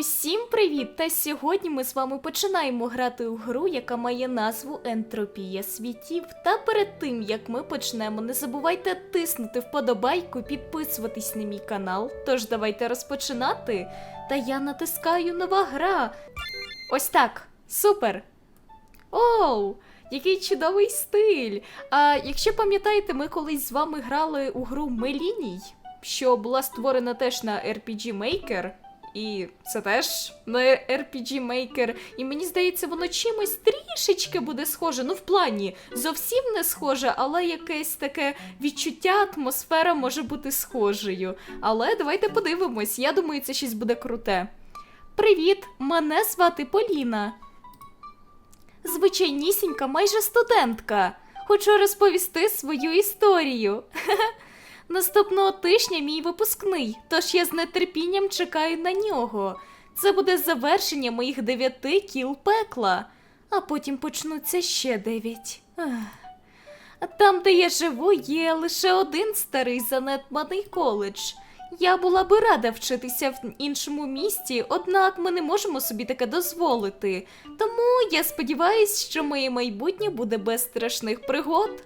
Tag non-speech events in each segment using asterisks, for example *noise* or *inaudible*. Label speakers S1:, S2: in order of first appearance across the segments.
S1: Усім привіт! Та сьогодні ми з вами починаємо грати у гру, яка має назву Ентропія світів. Та перед тим як ми почнемо, не забувайте тиснути вподобайку, підписуватись на мій канал. Тож давайте розпочинати. Та я натискаю нова гра. Ось так. Супер! Оу! Який чудовий стиль! А якщо пам'ятаєте, ми колись з вами грали у гру Меліній, що була створена теж на RPG Maker. І це теж RPG Maker. І мені здається, воно чимось трішечки буде схоже. Ну, в плані зовсім не схоже, але якесь таке відчуття, атмосфера може бути схожою. Але давайте подивимось. Я думаю, це щось буде круте. Привіт! Мене звати Поліна. Звичайнісінька, майже студентка. Хочу розповісти свою історію. *laughs* Наступного тижня мій випускний, тож я з нетерпінням чекаю на нього. Це буде завершення моїх дев'яти кіл пекла, а потім почнуться ще дев'ять. Там, де я живу, є лише один старий занедбаний коледж. Я була би рада вчитися в іншому місті, однак ми не можемо собі таке дозволити. Тому я сподіваюся, що моє майбутнє буде без страшних пригод.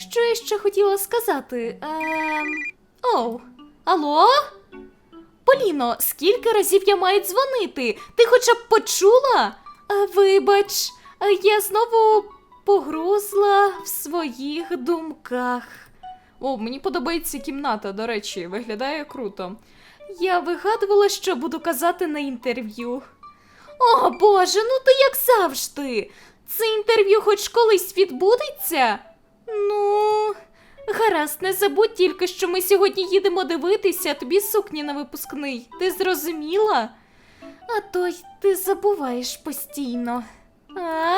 S1: Що я ще хотіла сказати? Ем... Оу, алло? Поліно, скільки разів я маю дзвонити? Ти хоча б почула? Е, Вибач, я знову погрузла в своїх думках. О, мені подобається кімната, до речі, виглядає круто. Я вигадувала, що буду казати на інтерв'ю. О Боже, ну ти як завжди. Це інтерв'ю хоч колись відбудеться? Ну, гаразд, не забудь тільки, що ми сьогодні їдемо дивитися, тобі сукні на випускний. Ти зрозуміла? А то й ти забуваєш постійно. А?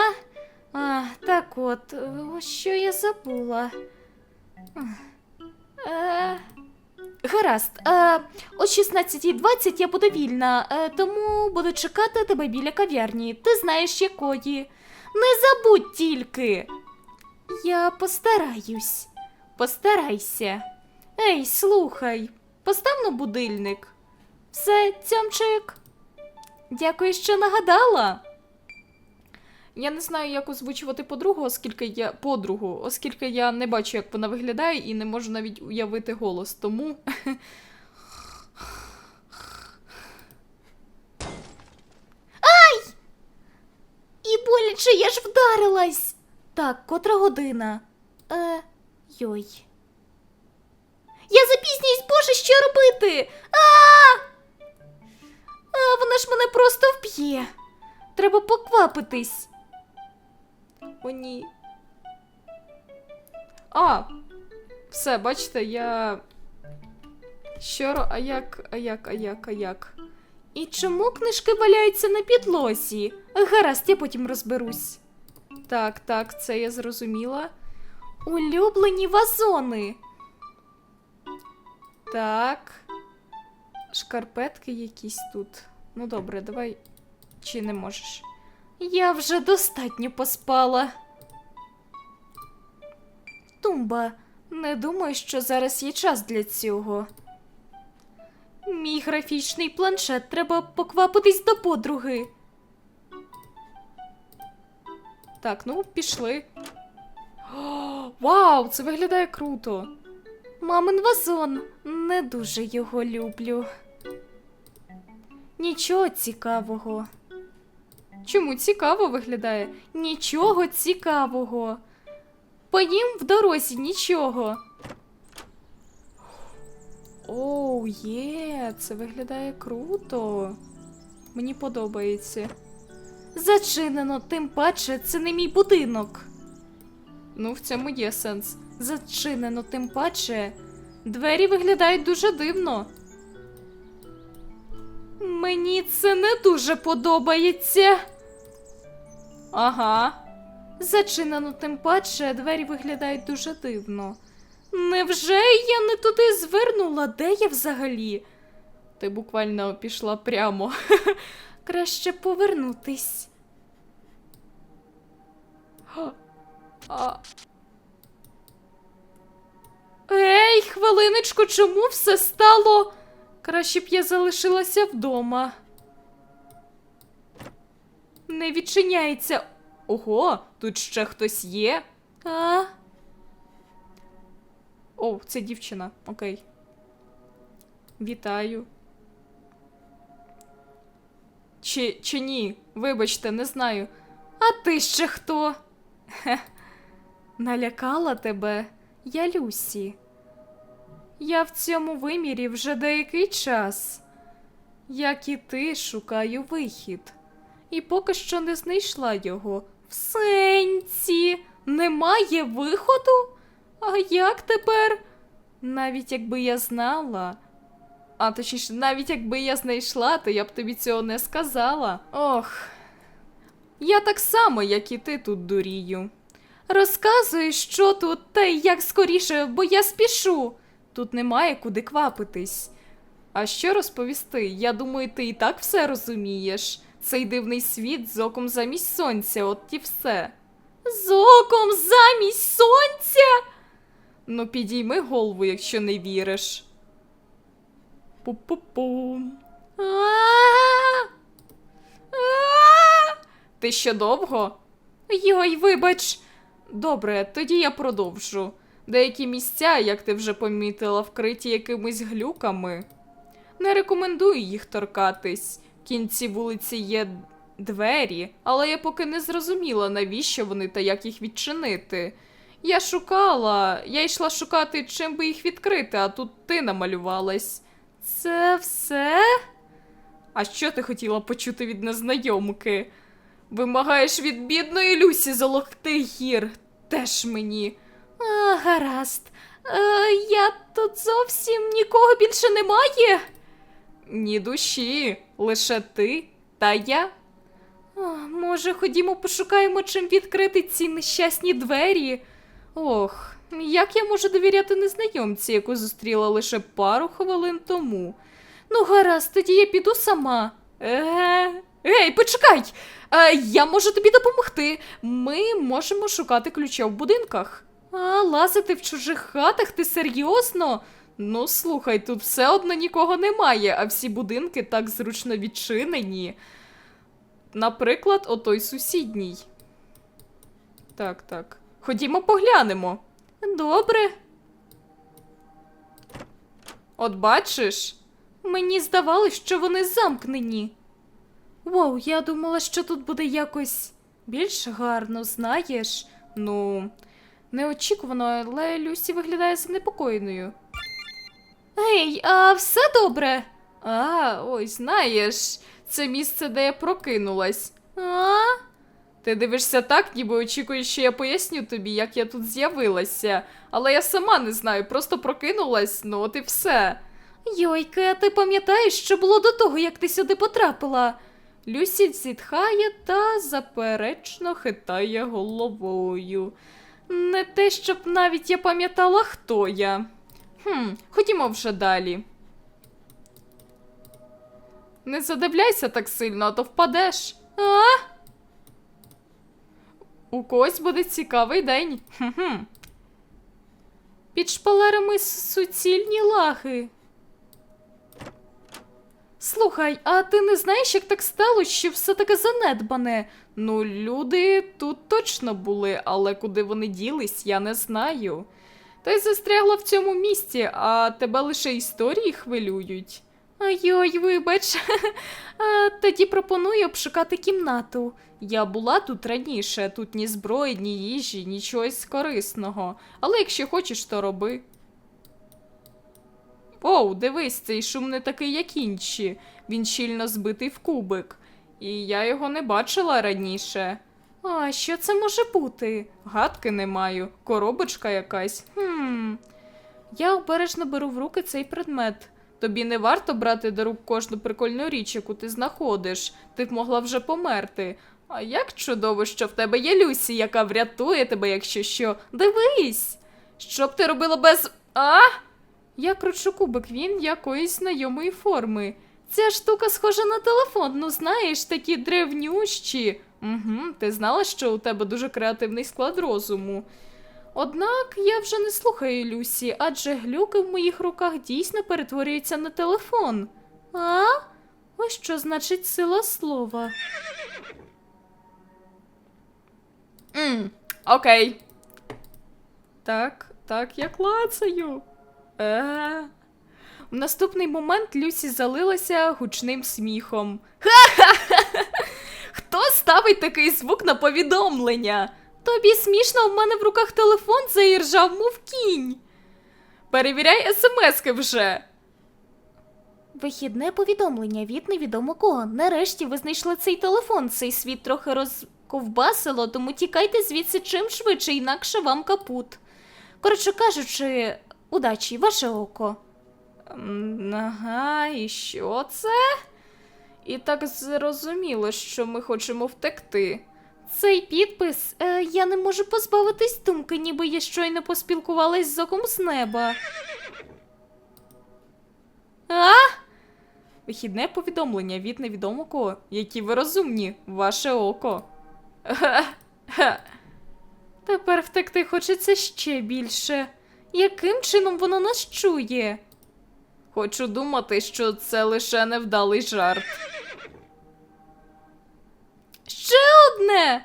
S1: А, так от, е, що я забула. Е, гаразд, е, о 16.20 я буду вільна, е, тому буду чекати тебе біля кав'ярні. Ти знаєш якої. Не забудь тільки. Я постараюсь. Постарайся. Ей, слухай, постав на будильник. Все, цьомчик. Дякую, що нагадала. Я не знаю, як озвучувати подругу, оскільки я подругу, оскільки я не бачу, як вона виглядає, і не можу навіть уявити голос. Тому. Ай! І боляче, я ж вдарилась. Так, котра година? Е, йой. Я запізнююсь, боже, що робити? А! А, вона ж мене просто вб'є. Треба поквапитись. О, ні. А, все, бачите, я. Що А як, а як, а як, а як? І чому книжки валяються на підлозі? Гаразд, я потім розберусь. Так, так, це я зрозуміла. Улюблені вазони. Так. Шкарпетки якісь тут. Ну добре, давай. Чи не можеш? Я вже достатньо поспала. Тумба, не думаю, що зараз є час для цього. Мій графічний планшет треба поквапитись до подруги. Так, ну пішли. Вау, це виглядає круто. Мамин вазон. Не дуже його люблю. Нічого цікавого. Чому цікаво виглядає? Нічого цікавого. Поїм в дорозі нічого. Оу, є, це виглядає круто. Мені подобається. Зачинено, тим паче, це не мій будинок. Ну, в цьому є сенс. Зачинено, тим паче. Двері виглядають дуже дивно. Мені це не дуже подобається. Ага. Зачинено, тим паче, двері виглядають дуже дивно. Невже я не туди звернула? Де я взагалі? Ти буквально пішла прямо. *laughs* Краще повернутись. Ей, хвилиночку, чому все стало? Краще б я залишилася вдома. Не відчиняється. Ого, тут ще хтось є. А? О, це дівчина. Окей. Вітаю. Чи, чи ні? Вибачте, не знаю. А ти ще хто? Хе. Налякала тебе? Я Люсі. Я в цьому вимірі вже деякий час. Як і ти, шукаю вихід. І поки що не знайшла його. В сенці немає виходу? А як тепер? Навіть якби я знала. А точніше, навіть якби я знайшла, то я б тобі цього не сказала. Ох. Я так само, як і ти тут дурію. Розказуй, що тут, та й як скоріше, бо я спішу. Тут немає куди квапитись. А що розповісти? Я думаю, ти і так все розумієш. Цей дивний світ з оком замість сонця, от і все. З оком замість сонця? Ну, підійми голову, якщо не віриш. Пу-пу-пу. Ти ще довго? Йой, вибач. Добре, тоді я продовжу. Деякі місця, як ти вже помітила, вкриті якимись глюками. Не рекомендую їх торкатись. В кінці вулиці є двері, але я поки не зрозуміла, навіщо вони та як їх відчинити. Я шукала, я йшла шукати, чим би їх відкрити, а тут ти намалювалась. Це все? А що ти хотіла почути від незнайомки? Вимагаєш від бідної Люсі золотий гір. Теж мені. А, гаразд. Е, я тут зовсім нікого більше немає. Ні душі, лише ти та я. А, може, ходімо пошукаємо, чим відкрити ці нещасні двері. Ох, як я можу довіряти незнайомці, яку зустріла лише пару хвилин тому. Ну, гаразд, тоді я піду сама. Е, Ей, почекай! Е, я можу тобі допомогти. Ми можемо шукати ключа в будинках. А, лазити в чужих хатах, ти серйозно? Ну, слухай, тут все одно нікого немає, а всі будинки так зручно відчинені. Наприклад, отой сусідній. Так, так. Ходімо поглянемо. Добре. От бачиш? Мені здавалось, що вони замкнені. Вау, я думала, що тут буде якось більш гарно, знаєш. Ну, неочікувано, але Люсі виглядає занепокоєною. Гей, а все добре? А, ой, знаєш, це місце, де я прокинулась. А? Ти дивишся так, ніби очікуєш, що я поясню тобі, як я тут з'явилася. Але я сама не знаю, просто прокинулась, ну от і все. Йойка, а ти пам'ятаєш, що було до того, як ти сюди потрапила? Люсі зітхає та заперечно хитає головою. Не те, щоб навіть я пам'ятала, хто я. Хм, ходімо вже далі. Не задивляйся так сильно, а то впадеш. А? У когось буде цікавий день. Хм-хм. Під шпалерами суцільні лаги. Слухай, а ти не знаєш, як так стало, що все таке занедбане? Ну, люди тут точно були, але куди вони ділись, я не знаю. Та й застрягла в цьому місці, а тебе лише історії хвилюють. Ой-ой, вибач. *laughs* А, Тоді пропоную обшукати кімнату. Я була тут раніше, тут ні зброї, ні їжі, ні чогось корисного. Але якщо хочеш, то роби. Оу, дивись, цей шум не такий, як інші. Він щільно збитий в кубик. І я його не бачила раніше. А що це може бути? Гадки не маю. Коробочка якась. Хм. Я обережно беру в руки цей предмет. Тобі не варто брати до рук кожну прикольну річ, яку ти знаходиш. Ти б могла вже померти. А як чудово, що в тебе є Люсі, яка врятує тебе, якщо що. Дивись! Що б ти робила без. А? Я кручу кубик, він якоїсь знайомої форми. Ця штука схожа на телефон, ну знаєш, такі древнющі. Угу, ти знала, що у тебе дуже креативний склад розуму. Однак я вже не слухаю Люсі, адже глюки в моїх руках дійсно перетворюються на телефон. А? Ось що значить сила слова. Мм, окей. Так, так, я клацаю. Е. В наступний момент Люсі залилася гучним сміхом. Ха-ха-ха! *laughs* Хто ставить такий звук на повідомлення? Тобі смішно, в мене в руках телефон заіржав, мов кінь. Перевіряй смски вже. Вихідне повідомлення від невідомо кого. Нарешті ви знайшли цей телефон. Цей світ трохи розковбасило, тому тікайте звідси чим швидше, інакше вам капут. Коротше кажучи, удачі, ваше око. Ага, і що це? І так зрозуміло, що ми хочемо втекти. Цей підпис е, я не можу позбавитись думки, ніби я щойно поспілкувалась з оком з неба. А? Вихідне повідомлення від невідомо кого. Які ви розумні, ваше око. Ха-ха. Тепер втекти хочеться ще більше. Яким чином воно нас чує? Хочу думати, що це лише невдалий жарт. Ще одне.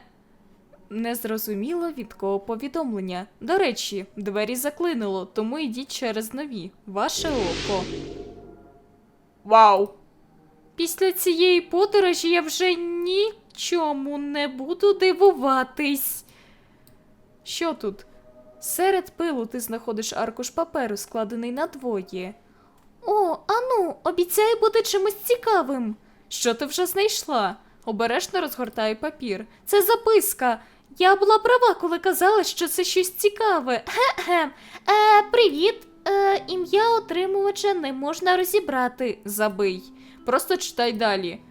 S1: Незрозуміло від кого повідомлення. До речі, двері заклинило, тому йдіть через нові. Ваше око. Вау! Після цієї подорожі я вже нічому не буду дивуватись. Що тут? Серед пилу ти знаходиш аркуш паперу, складений на двоє. О, ану, обіцяю бути чимось цікавим. Що ти вже знайшла? Обережно розгортаю папір. Це записка. Я була права, коли казала, що це щось цікаве. Ге-ге. Е, привіт. Е, ім'я отримувача не можна розібрати. Забий. Просто читай далі.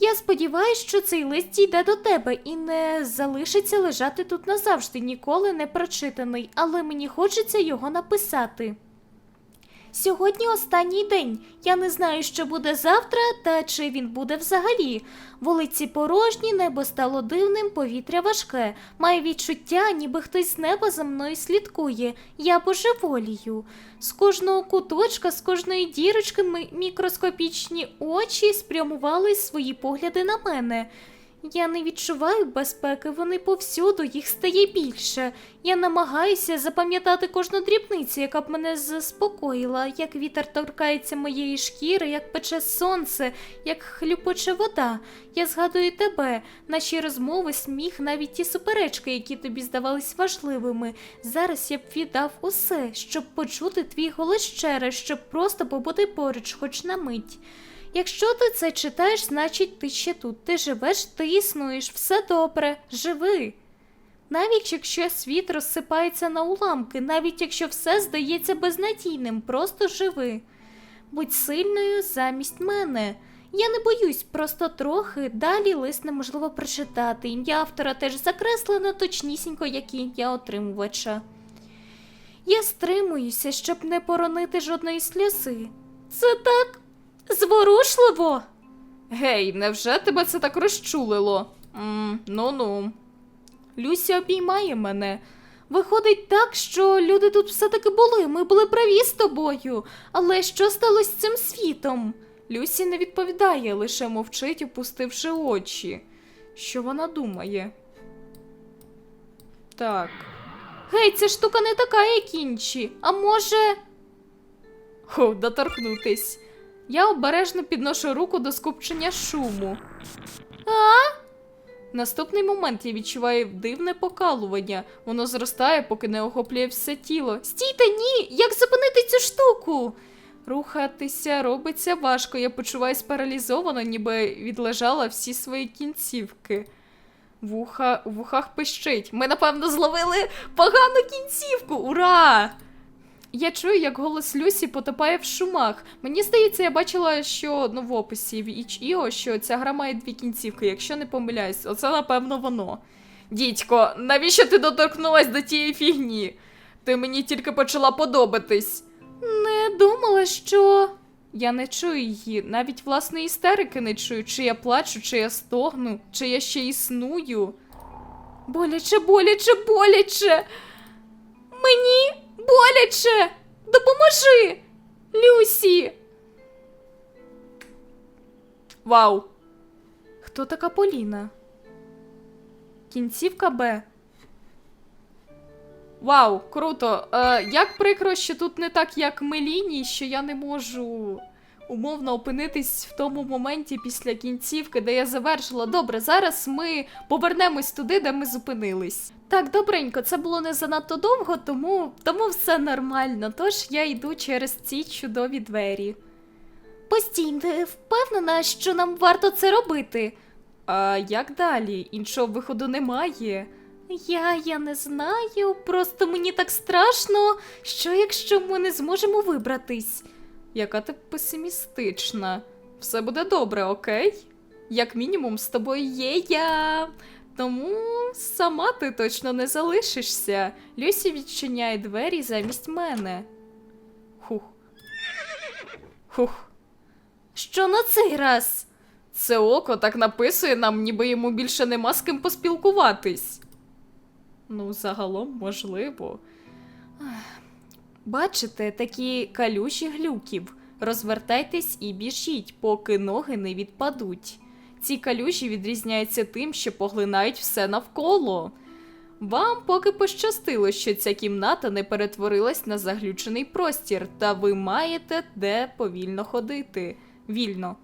S1: Я сподіваюся, що цей лист дійде до тебе і не залишиться лежати тут назавжди, ніколи не прочитаний, але мені хочеться його написати. Сьогодні останній день. Я не знаю, що буде завтра, та чи він буде взагалі. Вулиці порожні, небо стало дивним, повітря важке. Маю відчуття, ніби хтось з неба за мною слідкує. Я божеволію. З кожного куточка, з кожної дірочки мікроскопічні очі спрямували свої погляди на мене. Я не відчуваю безпеки, вони повсюду, їх стає більше. Я намагаюся запам'ятати кожну дрібницю, яка б мене заспокоїла, як вітер торкається моєї шкіри, як пече сонце, як хлюпоче вода. Я згадую тебе, наші розмови, сміх, навіть ті суперечки, які тобі здавались важливими. Зараз я б віддав усе, щоб почути твій голос ще щоб просто побути поруч, хоч на мить. Якщо ти це читаєш, значить ти ще тут. Ти живеш, ти існуєш, все добре, живи. Навіть якщо світ розсипається на уламки, навіть якщо все здається безнадійним, просто живи. Будь сильною замість мене. Я не боюсь, просто трохи далі лист неможливо прочитати. Ім'я автора теж закреслено точнісінько, як і ім'я отримувача. Я стримуюся, щоб не поронити жодної сльози. Це так зворушливо. Гей, невже тебе це так розчулило? м ну-ну. Люсі обіймає мене. Виходить так, що люди тут все-таки були, ми були праві з тобою. Але що сталося з цим світом? Люсі не відповідає, лише мовчить, опустивши очі. Що вона думає? Так. Гей, ця штука не така, як інші. А може. Хо, доторкнутись. Я обережно підношу руку до скупчення шуму. А? Наступний момент я відчуваю дивне покалування. Воно зростає, поки не охоплює все тіло. Стійте, ні! Як зупинити цю штуку? Рухатися робиться важко. Я почуваюсь паралізовано, ніби відлежала всі свої кінцівки. Вуха, у вухах пищить. Ми, напевно, зловили погану кінцівку. Ура! Я чую, як голос Люсі потопає в шумах. Мені здається, я бачила, що ну в описі в itch.io, що ця гра має дві кінцівки, якщо не помиляюсь, оце напевно воно. Дідько, навіщо ти доторкнулась до тієї фігні? Ти мені тільки почала подобатись. Не думала, що. Я не чую її, навіть власної істерики не чую, чи я плачу, чи я стогну, чи я ще існую. Боляче, боляче, боляче. Мені боляче. Допоможи. Люсі. Вау. Хто така Поліна? Кінцівка Б. Вау, круто. Е, як прикро, що тут не так, як Меліні, що я не можу умовно опинитись в тому моменті після кінцівки, де я завершила. Добре, зараз ми повернемось туди, де ми зупинились. Так, добренько, це було не занадто довго, тому, тому все нормально. Тож я йду через ці чудові двері. Постій, ти впевнена, що нам варто це робити? А як далі? Іншого виходу немає. Я, я не знаю, просто мені так страшно, що якщо ми не зможемо вибратись. Яка ти песимістична. Все буде добре, окей? Як мінімум, з тобою є я. Тому сама ти точно не залишишся. Люсі відчиняє двері замість мене. Хух. Хух. Що на цей раз? Це око так написує нам, ніби йому більше нема з ким поспілкуватись. Ну, загалом, можливо. Ах. Бачите, такі калюші глюків. Розвертайтесь і біжіть, поки ноги не відпадуть. Ці калюжі відрізняються тим, що поглинають все навколо. Вам поки пощастило, що ця кімната не перетворилась на заглючений простір, та ви маєте де повільно ходити. Вільно.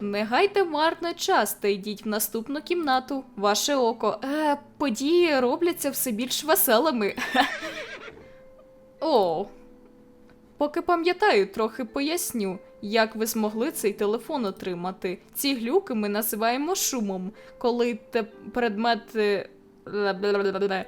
S1: Не гайте марно час та йдіть в наступну кімнату. Ваше око. Е, події робляться все більш веселими. *laughs* О. Поки пам'ятаю, трохи поясню, як ви змогли цей телефон отримати. Ці глюки ми називаємо шумом, коли те предмети. Бла-бла-бла-бла.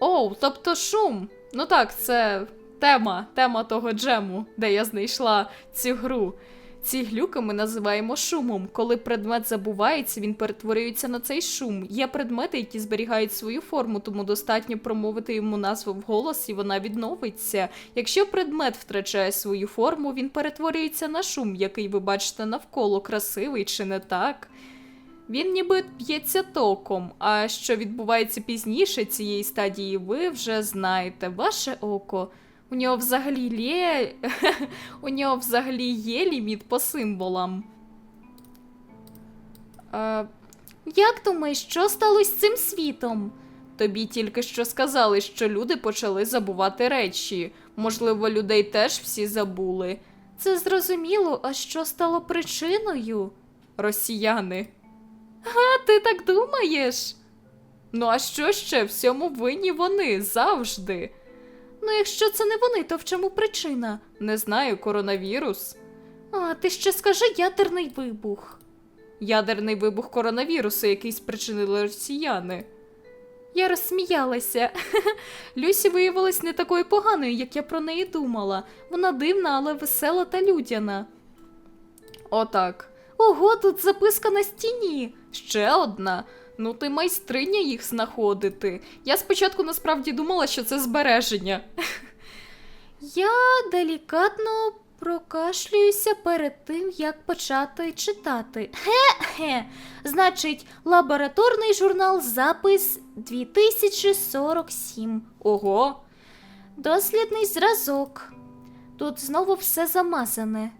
S1: Оу, тобто шум. Ну так, це тема, тема того джему, де я знайшла цю гру. Ці глюки ми називаємо шумом. Коли предмет забувається, він перетворюється на цей шум. Є предмети, які зберігають свою форму, тому достатньо промовити йому назву вголос, і вона відновиться. Якщо предмет втрачає свою форму, він перетворюється на шум, який ви бачите навколо, красивий чи не так. Він ніби б'ється током, а що відбувається пізніше цієї стадії, ви вже знаєте. Ваше око. У нього взагалі є... *laughs* У нього взагалі є ліміт по символам. Е, як думаєш, що сталося з цим світом? Тобі тільки що сказали, що люди почали забувати речі. Можливо, людей теж всі забули. Це зрозуміло, а що стало причиною? Росіяни. А, ти так думаєш? Ну, а що ще? Всьому винні вони завжди. Ну, якщо це не вони, то в чому причина? Не знаю, коронавірус. А, ти ще скажи ядерний вибух. Ядерний вибух коронавірусу, який спричинили росіяни. Я розсміялася. *laughs* Люсі виявилась не такою поганою, як я про неї думала. Вона дивна, але весела та людяна. Отак. Ого, тут записка на стіні. Ще одна. Ну, ти майстриня їх знаходити. Я спочатку насправді думала, що це збереження. Я делікатно прокашлююся перед тим, як почати читати. Хе-хе. Значить, лабораторний журнал запис 2047. Ого. Дослідний зразок. Тут знову все замазане.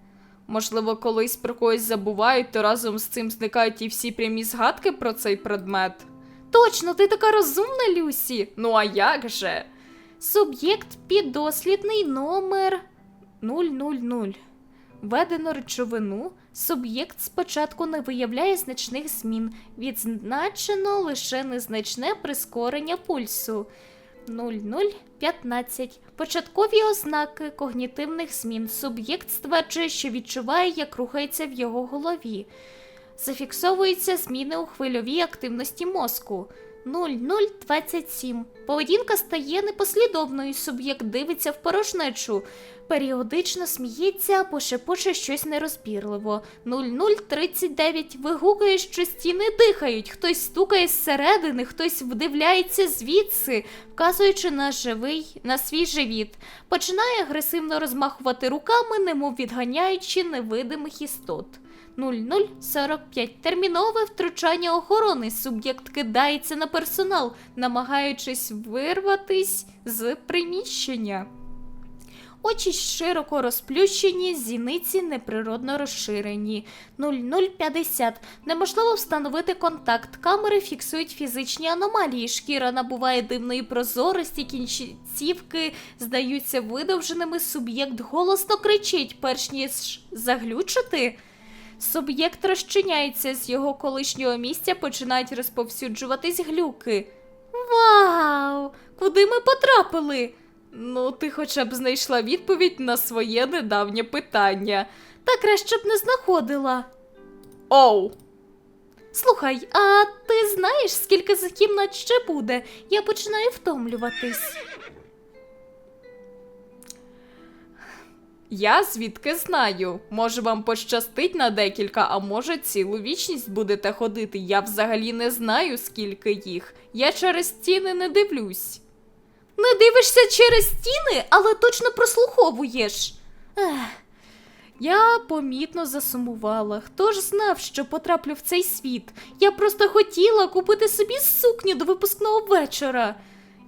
S1: Можливо, колись про когось забувають, то разом з цим зникають і всі прямі згадки про цей предмет. Точно, ти така розумна, Люсі. Ну а як же? Суб'єкт піддослідний номер 000. Введено речовину. Суб'єкт спочатку не виявляє значних змін. Відзначено лише незначне прискорення пульсу. 0015. Початкові ознаки когнітивних змін. Суб'єкт стверджує, що відчуває, як рухається в його голові. Зафіксовуються зміни у хвильовій активності мозку. 0027. Поведінка стає непослідовною. Суб'єкт дивиться в порожнечу. Періодично сміється або шепоче щось нерозбірливо. 0039. Вигукує, що стіни дихають. Хтось стукає зсередини, хтось вдивляється звідси, вказуючи на живий, на свій живіт. Починає агресивно розмахувати руками, немов відганяючи невидимих істот. 0045. Термінове втручання охорони. Суб'єкт кидається на персонал, намагаючись вирватись з приміщення. Очі широко розплющені, зіниці неприродно розширені. 0050. Неможливо встановити контакт. Камери фіксують фізичні аномалії. Шкіра набуває дивної прозорості, кінцівки здаються видовженими. Суб'єкт голосно кричить, перш ніж заглючити. Суб'єкт розчиняється з його колишнього місця, починають розповсюджуватись глюки. Вау! Куди ми потрапили? Ну, ти хоча б знайшла відповідь на своє недавнє питання. Та краще б не знаходила. Оу. Слухай, а ти знаєш, скільки за кімнат ще буде? Я починаю втомлюватись. Я звідки знаю. Може, вам пощастить на декілька, а може, цілу вічність будете ходити. Я взагалі не знаю, скільки їх. Я через стіни не дивлюсь. Не дивишся через стіни, але точно прослуховуєш. Ех. Я помітно засумувала. Хто ж знав, що потраплю в цей світ? Я просто хотіла купити собі сукню до випускного вечора.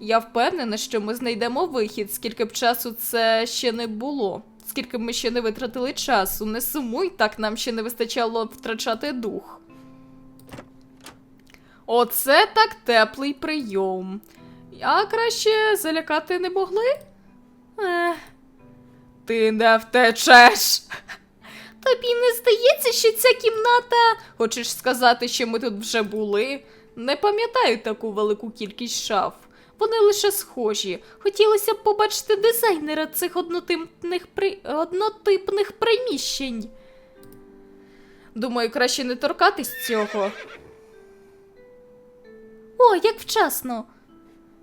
S1: Я впевнена, що ми знайдемо вихід, скільки б часу це ще не було. Скільки ми ще не витратили часу, не сумуй, так нам ще не вистачало втрачати дух. Оце так теплий прийом. А краще залякати не могли? Ех. Ти не втечеш. Тобі не здається, що ця кімната. Хочеш сказати, що ми тут вже були? Не пам'ятаю таку велику кількість шаф. Вони лише схожі. Хотілося б побачити дизайнера цих однотипних, при... однотипних приміщень. Думаю, краще не торкатись цього. О, як вчасно.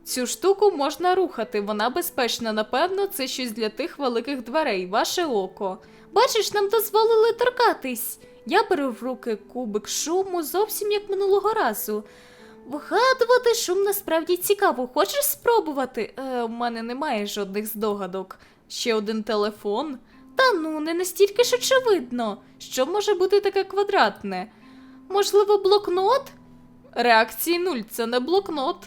S1: Цю штуку можна рухати, вона безпечна. Напевно, це щось для тих великих дверей, ваше око. Бачиш, нам дозволили торкатись. Я беру в руки кубик шуму зовсім як минулого разу. Вгадувати шум насправді цікаво. Хочеш спробувати? Е, у мене немає жодних здогадок. Ще один телефон. Та ну, не настільки ж очевидно. Що може бути таке квадратне? Можливо, блокнот? Реакції нуль, це не блокнот.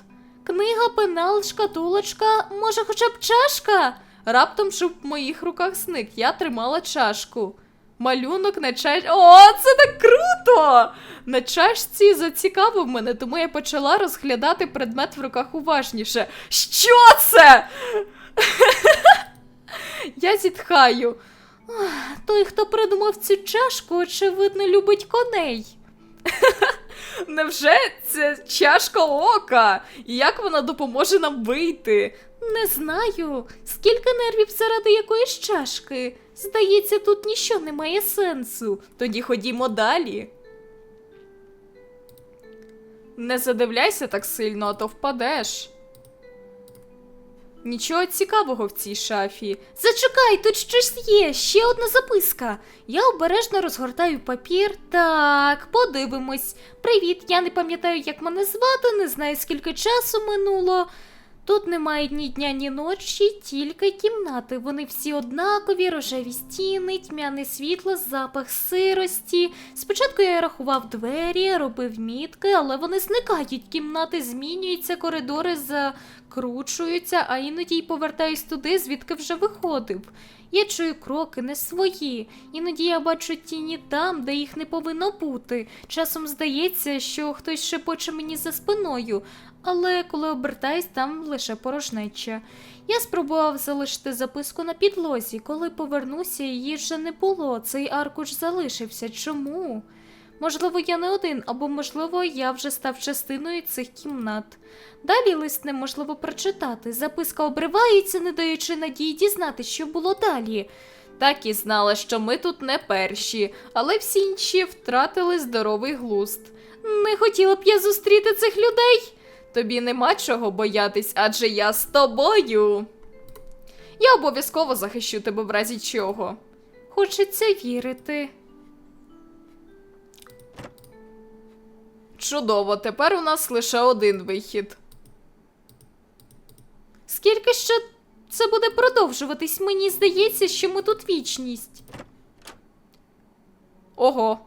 S1: Книга, пенал, шкатулочка, може, хоча б чашка? Раптом шуб в моїх руках зник. Я тримала чашку. Малюнок на чашці. О, це так круто! На чашці зацікавив мене, тому я почала розглядати предмет в руках уважніше. Що це? *laughs* Я зітхаю. Той, хто придумав цю чашку, очевидно, любить коней. *laughs* Невже це чашка ока? І як вона допоможе нам вийти? Не знаю. Скільки нервів заради якоїсь чашки? Здається, тут ніщо не має сенсу. Тоді ходімо далі. Не задивляйся так сильно, а то впадеш. Нічого цікавого в цій шафі. Зачекай, тут щось є, ще одна записка. Я обережно розгортаю папір. Так, подивимось. Привіт, я не пам'ятаю, як мене звати, не знаю, скільки часу минуло. Тут немає ні дня, ні ночі, тільки кімнати. Вони всі однакові, рожеві стіни, тьмяне світло, запах сирості. Спочатку я рахував двері, робив мітки, але вони зникають. Кімнати змінюються, коридори закручуються, а іноді й повертаюсь туди, звідки вже виходив. Я чую кроки не свої. Іноді я бачу тіні там, де їх не повинно бути. Часом здається, що хтось шепоче мені за спиною, але коли обертаюсь, там лише порожнеча. Я спробував залишити записку на підлозі. Коли повернуся, її вже не було. Цей аркуш залишився. Чому? Можливо, я не один, або, можливо, я вже став частиною цих кімнат. Далі лист неможливо прочитати. Записка обривається, не даючи надії дізнатися, що було далі. Так і знала, що ми тут не перші, але всі інші втратили здоровий глузд. Не хотіла б я зустріти цих людей. Тобі нема чого боятись, адже я з тобою. Я обов'язково захищу тебе в разі чого. Хочеться вірити. Чудово, тепер у нас лише один вихід. Скільки ще це буде продовжуватись? Мені здається, що ми тут вічність. Ого.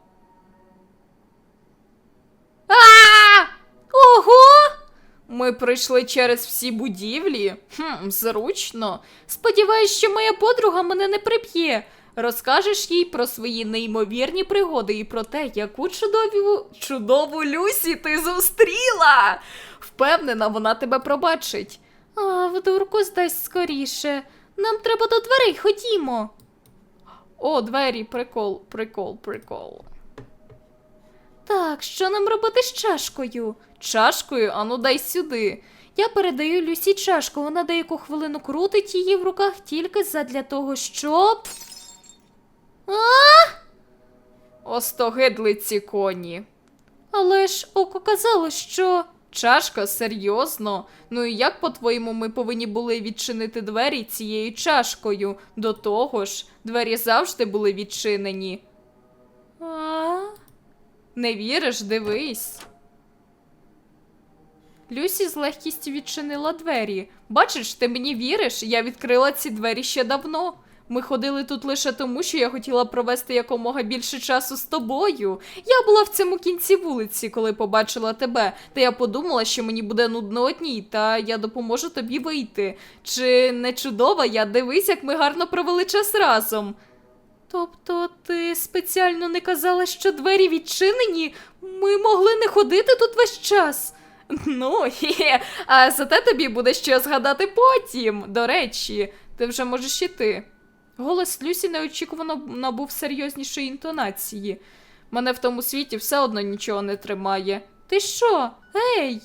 S1: А! Ого! Ми пройшли через всі будівлі. Хм, зручно. Сподіваюсь, що моя подруга мене не приб'є. Розкажеш їй про свої неймовірні пригоди і про те, яку чудову, чудову Люсі ти зустріла. Впевнена, вона тебе пробачить. А, в дурку здасть скоріше. Нам треба до дверей, ходімо. О, двері, прикол, прикол, прикол. Так, що нам робити з чашкою? Чашкою? Ану дай сюди. Я передаю Люсі чашку. Вона деяку хвилину крутить її в руках тільки задля того, щоб. А? Остогидли ці коні. Але ж око казало, що. Чашка, серйозно? Ну і як, по-твоєму, ми повинні були відчинити двері цією чашкою? До того ж, двері завжди були відчинені. А? Не віриш, дивись. Люсі з легкістю відчинила двері. Бачиш, ти мені віриш? Я відкрила ці двері ще давно. Ми ходили тут лише тому, що я хотіла провести якомога більше часу з тобою. Я була в цьому кінці вулиці, коли побачила тебе, та я подумала, що мені буде нудно одній, та я допоможу тобі вийти. Чи не чудова я дивись, як ми гарно провели час разом. Тобто ти спеціально не казала, що двері відчинені? Ми могли не ходити тут весь час. *laughs* Ну, хі, а зате тобі буде що згадати потім. До речі, ти вже можеш іти. Голос Люсі неочікувано набув серйознішої інтонації. Мене в тому світі все одно нічого не тримає. Ти що? Ей?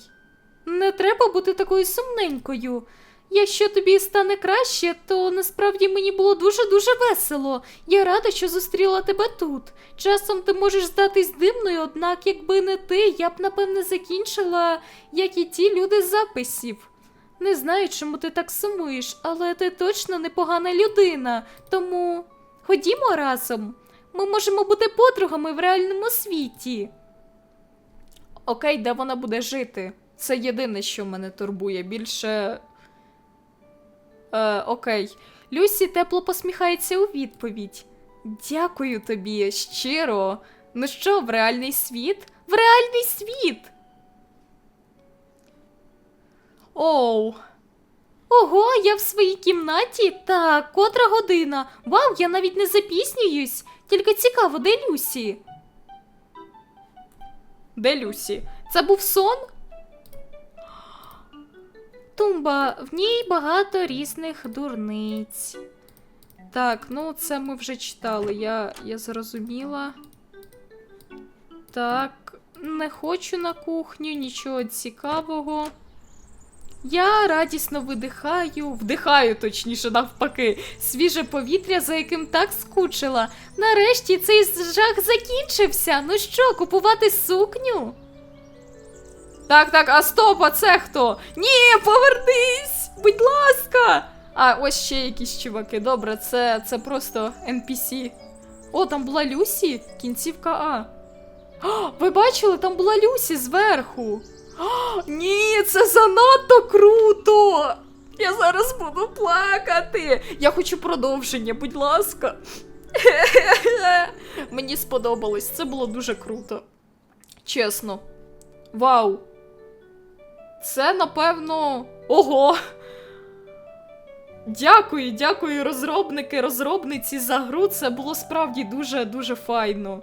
S1: Не треба бути такою сумненькою. Якщо тобі стане краще, то насправді мені було дуже-дуже весело. Я рада, що зустріла тебе тут. Часом ти можеш здатись дивною, однак, якби не ти, я б напевне закінчила, як і ті люди з записів. Не знаю, чому ти так сумуєш, але ти точно непогана людина. Тому ходімо разом. Ми можемо бути подругами в реальному світі. Окей, де вона буде жити? Це єдине, що мене турбує. Більше. Е, окей. Люсі тепло посміхається у відповідь. Дякую тобі, щиро. Ну що, в реальний світ? В реальний світ. Оу. Ого, я в своїй кімнаті? Так, котра година. Вау, я навіть не запізнююсь. Тільки цікаво, де Люсі? Де Люсі? Це був сон? Тумба, в ній багато різних дурниць. Так, ну це ми вже читали, я, я зрозуміла. Так, не хочу на кухню, нічого цікавого. Я радісно видихаю, вдихаю, точніше, навпаки, свіже повітря, за яким так скучила. Нарешті цей жах закінчився. Ну що, купувати сукню? Так, так, а стоп, а це хто? Ні, повернись! Будь ласка! А, ось ще якісь чуваки. Добре, це, це просто NPC. О, там була Люсі, кінцівка А. О, ви бачили, там була Люсі зверху. О, ні, це занадто круто! Я зараз буду плакати. Я хочу продовження, будь ласка. *laughs* Мені сподобалось, це було дуже круто. Чесно. Вау. Це, напевно. Ого! Дякую, дякую, розробники, розробниці за гру. Це було справді дуже-дуже файно.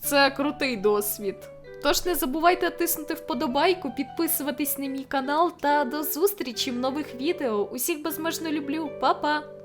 S1: Це крутий досвід. Тож не забувайте тиснути вподобайку, підписуватись на мій канал та до зустрічі в нових відео. Усіх безмежно люблю, Па-па!